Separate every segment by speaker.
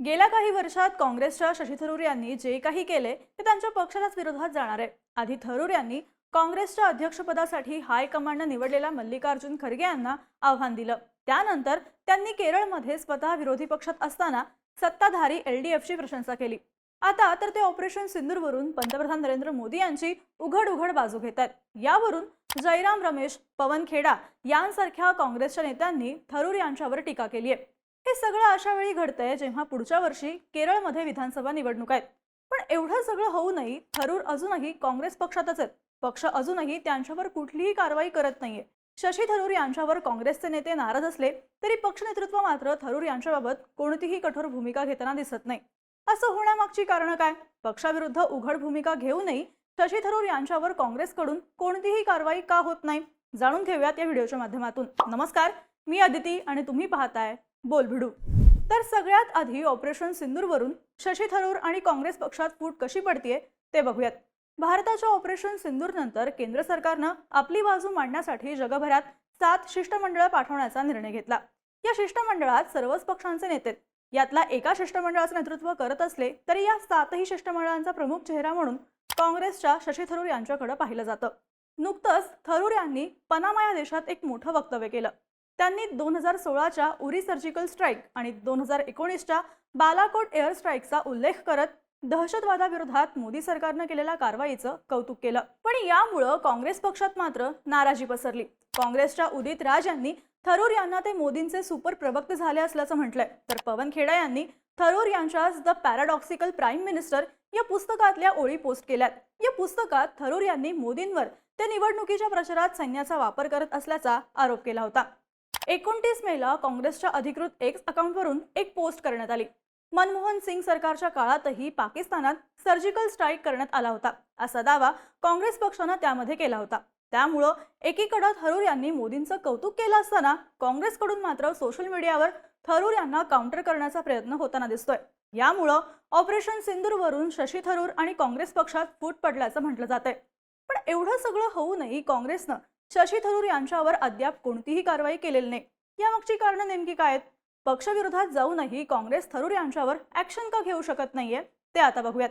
Speaker 1: गेल्या काही वर्षात काँग्रेसच्या शशी थरूर यांनी जे काही केले ते त्यांच्या पक्षाच्याच विरोधात जाणार आहे. आधी थरूर यांनी काँग्रेसच्या अध्यक्षपदासाठी हायकमांडनं निवडलेल्या मल्लिकार्जुन खरगे यांना आव्हान दिलं. त्यानंतर त्यांनी केरळमध्ये स्वतः विरोधी पक्षात असताना सत्ताधारी एल डी एफची प्रशंसा केली. आता तर ते ऑपरेशन सिंदूरवरून पंतप्रधान नरेंद्र मोदी यांची उघड उघड बाजू घेत आहेत. यावरून जयराम रमेश पवन खेडा यांसारख्या काँग्रेसच्या नेत्यांनी थरूर यांच्यावर टीका केली आहे. हे सगळं अशा वेळी घडतंय जेव्हा पुढच्या वर्षी केरळमध्ये विधानसभा निवडणूक आहेत. पण एवढं सगळं होऊनही थरूर अजूनही काँग्रेस पक्षातच आहेत. पक्ष अजूनही त्यांच्यावर कुठलीही कारवाई करत नाहीये. शशी थरूर यांच्यावर काँग्रेसचे नेते नाराज असले तरी पक्ष नेतृत्व मात्र थरूर यांच्याबाबत कोणतीही कठोर भूमिका घेताना दिसत नाही. असं होण्यामागची कारणं काय? पक्षाविरुद्ध उघड भूमिका घेऊनही शशी थरूर यांच्यावर काँग्रेसकडून कोणतीही कारवाई का होत नाही? जाणून घेऊयात या व्हिडिओच्या माध्यमातून. नमस्कार मी अदिती आणि तुम्ही पाहताय बोलभिडू. तर सगळ्यात आधी ऑपरेशन सिंदूरवरून शशी थरूर आणि काँग्रेस पक्षात फूट कशी पडतीये ते बघूयात. भारताच्या ऑपरेशन सिंदूर नंतर केंद्र सरकारनं आपली बाजू मांडण्यासाठी जगभरात सात शिष्टमंडळ पाठवण्याचा निर्णय घेतला. या शिष्टमंडळात सर्वच पक्षांचे नेते यातला एका शिष्टमंडळाचं नेतृत्व करत असले तरी या सातही शिष्टमंडळांचा प्रमुख चेहरा म्हणून काँग्रेसच्या शशी थरूर यांच्याकडे पाहिलं जातं. नुकतंच थरूर यांनी पनामा या देशात एक मोठं वक्तव्य केलं. त्यांनी दोन हजार सोळाच्या उरी सर्जिकल स्ट्राईक आणि दोन हजार एकोणीसच्या बालाकोट एअर स्ट्राईकचा उल्लेख करत दहशतवादाविरोधात मोदी सरकारनं केलेल्या कारवाईचं कौतुक केलं. पण यामुळं काँग्रेस पक्षात मात्र नाराजी पसरली. काँग्रेसच्या उदित राज यांनी थरूर यांना ते मोदींचे सुपर प्रवक्ते झाले असल्याचं म्हटलंय. तर पवन खेडा यांनी थरूर यांच्या द पॅराडॉक्सिकल प्राईम मिनिस्टर या पुस्तकातल्या ओळी पोस्ट केल्यात. या पुस्तकात थरूर यांनी मोदींवर ते निवडणुकीच्या प्रचारात सैन्याचा वापर करत असल्याचा आरोप केला होता. एकोणतीस मेला काँग्रेसच्या अधिकृत एक्स अकाउंटवरून एक पोस्ट करण्यात आली. मनमोहन सिंग सरकारच्या काळातही पाकिस्तानात सर्जिकल स्ट्राईक करण्यात आला होता. असा दावा काँग्रेस पक्षानं त्यामध्ये केला होता. त्यामुळं एकीकडं थरूर यांनी मोदींचं कौतुक केलं असताना काँग्रेसकडून मात्र सोशल मीडियावर थरूर यांना काउंटर करण्याचा प्रयत्न होताना दिसतोय. यामुळं ऑपरेशन सिंदूरवरून शशी थरूर आणि काँग्रेस पक्षात फूट पडल्याचं म्हटलं जातंय. पण एवढं सगळं होऊनही काँग्रेसनं. शशी थरूर यांच्यावर अद्याप कोणतीही कारवाई केलेली नाही. यामागची कारणं नेमकी काय आहेत? पक्षविरोधात जाऊनही काँग्रेस थरूर यांच्यावर ऍक्शन का घेऊ शकत नाहीये? ते आता बघूयात.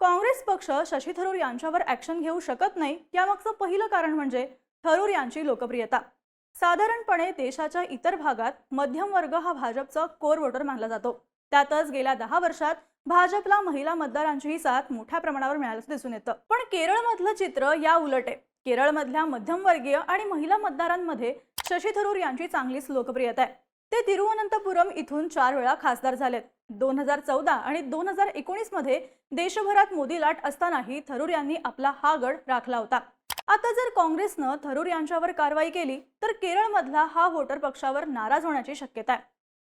Speaker 1: काँग्रेस पक्ष शशी थरूर यांच्यावर ऍक्शन घेऊ शकत नाही यामागचं पहिलं कारण म्हणजे थरूर यांची लोकप्रियता. साधारणपणे देशाच्या इतर भागात मध्यम वर्ग हा भाजपचा कोर वोटर मानला जातो. त्यातच गेल्या दहा वर्षात भाजपला महिला मतदारांचीही साथ मोठ्या प्रमाणावर मिळाल्याचं दिसून येतं. पण केरळमधलं चित्र या उलट आहे. केरळमधल्या मध्यमवर्गीय आणि महिला मतदारांमध्ये शशी थरूर यांची चांगलीच लोकप्रियता आहे. ते तिरुवनंतपुरम इथून चार वेळा खासदार झालेत. दोन हजार चौदा आणि दोन हजार एकोणीसमध्ये देशभरात मोदी लाट असतानाही थरूर यांनी आपला हा गड राखला होता. आता जर काँग्रेसनं थरूर यांच्यावर कारवाई केली तर केरळमधला हा वोटर पक्षावर नाराज होण्याची शक्यता आहे.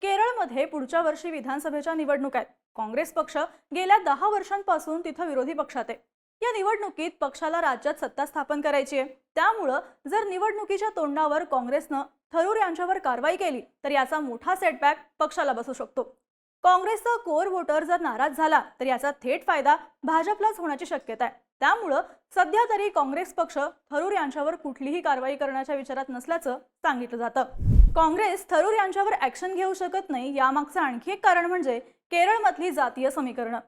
Speaker 1: केरळमध्ये पुढच्या वर्षी विधानसभेच्या निवडणूक आहेत. काँग्रेस पक्ष गेल्या दहा वर्षांपासून तिथं विरोधी पक्षात आहे. या निवडणुकीत पक्षाला राज्यात सत्ता स्थापन करायची आहे. त्यामुळं जर निवडणुकीच्या तोंडावर काँग्रेसनं थरूर यांच्यावर कारवाई केली तर याचा मोठा सेटबॅक पक्षाला बसू शकतो. काँग्रेसचा कोर वोटर जर नाराज झाला तर याचा थेट फायदा भाजपलाच होण्याची शक्यता आहे. त्यामुळं सध्या तरी काँग्रेस पक्ष थरूर यांच्यावर कुठलीही कारवाई करण्याच्या विचारात नसल्याचं सांगितलं जातं. काँग्रेस थरूर यांच्यावर ऍक्शन घेऊ शकत नाही यामागचं आणखी एक कारण म्हणजे केरळमधली जातीय समीकरणं.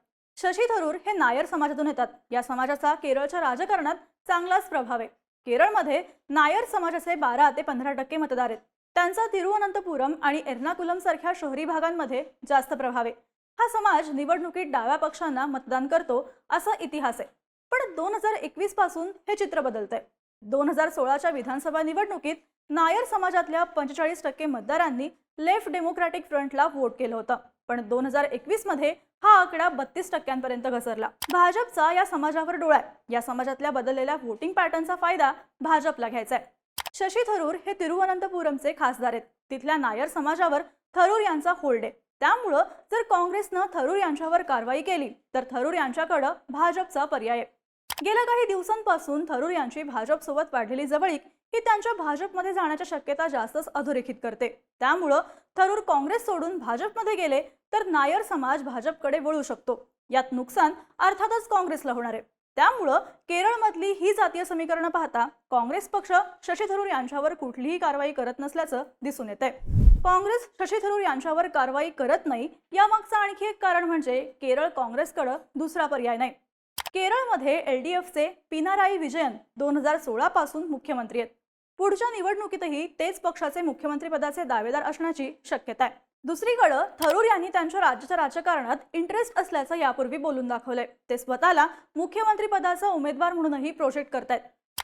Speaker 1: शशी थरूर हे नायर समाजातून येतात. या समाजाचा केरळच्या राजकारणात चांगलाच प्रभाव आहे. केरळमध्ये नायर समाजाचे बारा ते पंधरा टक्के मतदार आहेत. त्यांचा तिरुवनंतपुरम आणि एर्नाकुलम सारख्या शहरी भागांमध्ये जास्त प्रभाव आहे. हा समाज निवडणुकीत डाव्या पक्षांना मतदान करतो असा इतिहास आहे. पण दोन हजार एकवीसपासून हे चित्र बदलतंय. दोन हजार सोळाच्या विधानसभा निवडणुकीत नायर समाजातल्या पंचेचाळीस टक्के मतदारांनी लेफ्ट डेमोक्रॅटिक फ्रंटला वोट केलं होतं. पण दोन हजार एकवीसमध्ये हा आकडा बत्तीस टक्क्यांपर्यंत घसरला. भाजपचा या समाजावर डोळा आहे. या समाजातल्या बदललेल्या वोटिंग पॅटर्नचा फायदा भाजपला घ्यायचा आहे. शशी थरूर हे तिरुवनंतपुरमचे खासदार आहेत. तिथल्या नायर समाजावर थरूर यांचा होल्ड आहे. त्यामुळं जर काँग्रेसनं थरूर यांच्यावर कारवाई केली तर थरूर यांच्याकडं भाजपचा पर्याय आहे. गेल्या काही दिवसांपासून थरूर यांची भाजपसोबत वाढलेली जवळीक ही त्यांच्या भाजपमध्ये जाण्याच्या शक्यता जास्तच अधोरेखित करते. त्यामुळं थरूर काँग्रेस सोडून भाजपमध्ये गेले तर नायर समाज भाजपकडे वळू शकतो. यात नुकसान अर्थातच काँग्रेसला होणार आहे. त्यामुळं केरळमधली ही जातीय समीकरणं पाहता काँग्रेस पक्ष शशी थरूर यांच्यावर कुठलीही कारवाई करत नसल्याचं दिसून येते काँग्रेस शशी थरूर यांच्यावर कारवाई करत नाही यामागचं आणखी एक कारण म्हणजे केरळ काँग्रेसकडं दुसरा पर्याय नाही. केरळमध्ये एल डी एफचे पिनाराई विजयन दोन हजार सोळापासून मुख्यमंत्री आहेत. पुढच्या निवडणुकीतही तेच पक्षाचे मुख्यमंत्रीपदाचे दावेदार असण्याची शक्यता आहे. दुसरीकडं थरूर यांनी त्यांच्या राज्याच्या राजकारणात इंटरेस्ट असल्याचं यापूर्वी बोलून दाखवलंय. ते स्वतःला मुख्यमंत्रीपदाचा उमेदवार म्हणूनही प्रोजेक्ट करतायत.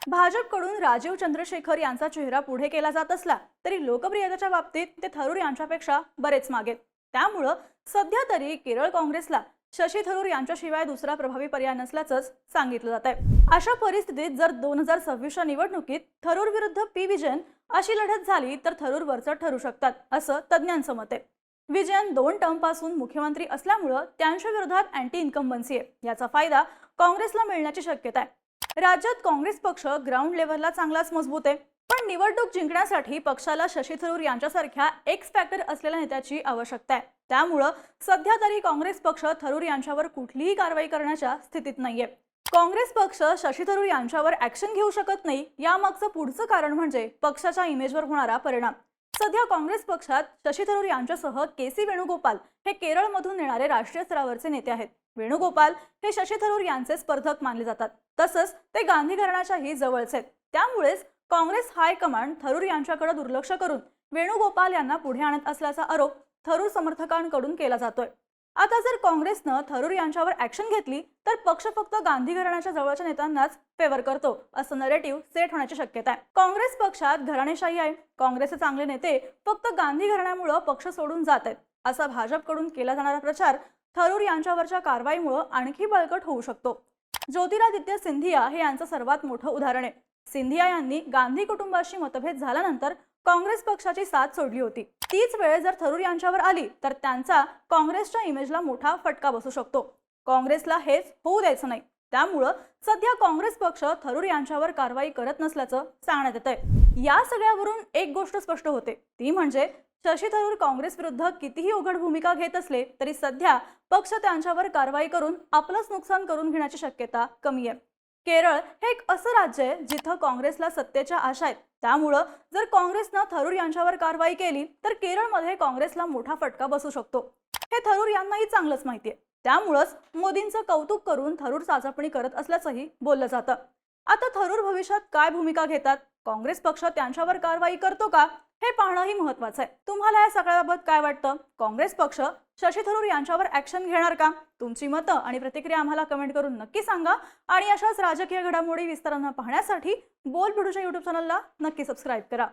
Speaker 1: भाजपकडून राजीव चंद्रशेखर यांचा चेहरा पुढे केला जात असला तरी लोकप्रियतेच्या बाबतीत ते थरूर यांच्यापेक्षा बरेच मागेत त्यामुळं सध्या तरी केरळ काँग्रेसला शशी थरूर यांच्याशिवाय दुसरा प्रभावी पर्याय नसल्याचंच सांगितलं जात आहे अशा परिस्थितीत जर दोन हजार सव्वीसच्या निवडणुकीत थरूर विरुद्ध पी. विजयन अशी लढत झाली तर थरूर वरचं ठरू शकतात असं तज्ज्ञांचं मत आहे. विजयन दोन टर्मपासून मुख्यमंत्री असल्यामुळं त्यांच्या विरोधात अँटी इन्कम्बन्सी आहे. याचा फायदा काँग्रेसला मिळण्याची शक्यता आहे. राज्यात काँग्रेस पक्ष ग्राउंड लेव्हलला चांगलाच मजबूत आहे. पण निवडणूक जिंकण्यासाठी पक्षाला शशी थरूर यांच्यासारख्या एक्स फॅक्टर असलेल्या नेत्याची आवश्यकता आहे. त्यामुळं सध्या तरी काँग्रेस पक्ष थरूर यांच्यावर कुठलीही कारवाई करण्याच्या स्थितीत नाहीये. काँग्रेस पक्ष शशी थरूर यांच्यावर ऍक्शन घेऊ शकत नाही यामागचं पुढचं कारण म्हणजे पक्षाच्या इमेजवर होणारा परिणाम. सध्या काँग्रेस पक्षात शशी थरूर यांच्यासह के सी वेणुगोपाल हे केरळमधून येणारे राष्ट्रीय स्तरावरचे नेते आहेत. वेणुगोपाल हे शशी थरूर यांचे स्पर्धक मानले जातात. तसंच ते गांधी घराण्याच्याही जवळचे आहेत. त्यामुळेच काँग्रेस हायकमांड थरूर यांच्याकडे दुर्लक्ष करून वेणुगोपाल यांना पुढे आणत असल्याचा आरोप थरूर समर्थकांकडून केला जातोय. आता जर काँग्रेसनं थरूर यांच्यावर ऍक्शन घेतली तर पक्ष फक्त गांधी घराण्याच्या जवळच्या नेत्यांनाच फेवर करतो असं नरेटिव्ह सेट होण्याची शक्यता आहे. काँग्रेस पक्षात घराणेशाही आहे. काँग्रेसचे चांगले नेते फक्त गांधी घराण्यामुळं पक्ष सोडून जात आहेत असा भाजपकडून केला जाणारा प्रचार थरूर यांच्यावरच्या कारवाईमुळं आणखी बळकट होऊ शकतो. ज्योतिरादित्य सिंधिया हे यांचं सर्वात मोठं उदाहरण आहे. सिंधिया यांनी गांधी कुटुंबाशी मतभेद झाल्यानंतर काँग्रेस पक्षाची साथ सोडली होती. तीच वेळ जर थरूर यांच्यावर आली तर त्यांचा काँग्रेसच्या इमेजला मोठा फटका बसू शकतो. काँग्रेसला हेच होऊ द्यायचं नाही. त्यामुळं सध्या काँग्रेस पक्ष थरूर यांच्यावर कारवाई करत नसल्याचं सांगण्यात येत आहे या सगळ्यावरून एक गोष्ट स्पष्ट होते. ती म्हणजे शशी थरूर काँग्रेस विरुद्ध कितीही उघड भूमिका घेत असले तरी सध्या पक्ष त्यांच्यावर कारवाई करून आपलंच नुकसान करून घेण्याची शक्यता कमी आहे. केरळ हे एक असं राज्य आहे जिथं काँग्रेसला सत्तेच्या आशा आहेत. त्यामुळं जर काँग्रेसनं थरूर यांच्यावर कारवाई केली तर केरळमध्ये काँग्रेसला मोठा फटका बसू शकतो. हे थरूर यांनाही चांगलंच माहिती आहे. त्यामुळंच मोदींचं कौतुक करून थरूर चाचपणी करत असल्याचंही बोललं जातं. आता थरूर भविष्यात काय भूमिका घेतात? काँग्रेस पक्ष त्यांच्यावर कारवाई करतो का? हे पाहणंही महत्वाचं आहे. तुम्हाला या सगळ्याबाबत काय वाटतं? काँग्रेस पक्ष शशी थरूर यांच्यावर ऍक्शन घेणार का? तुमची मतं आणि प्रतिक्रिया आम्हाला कमेंट करून नक्की सांगा. आणि अशाच राजकीय घडामोडी विस्तारांना पाहण्यासाठी बोल भिडूच्या युट्यूब चॅनलला नक्की सबस्क्राईब करा.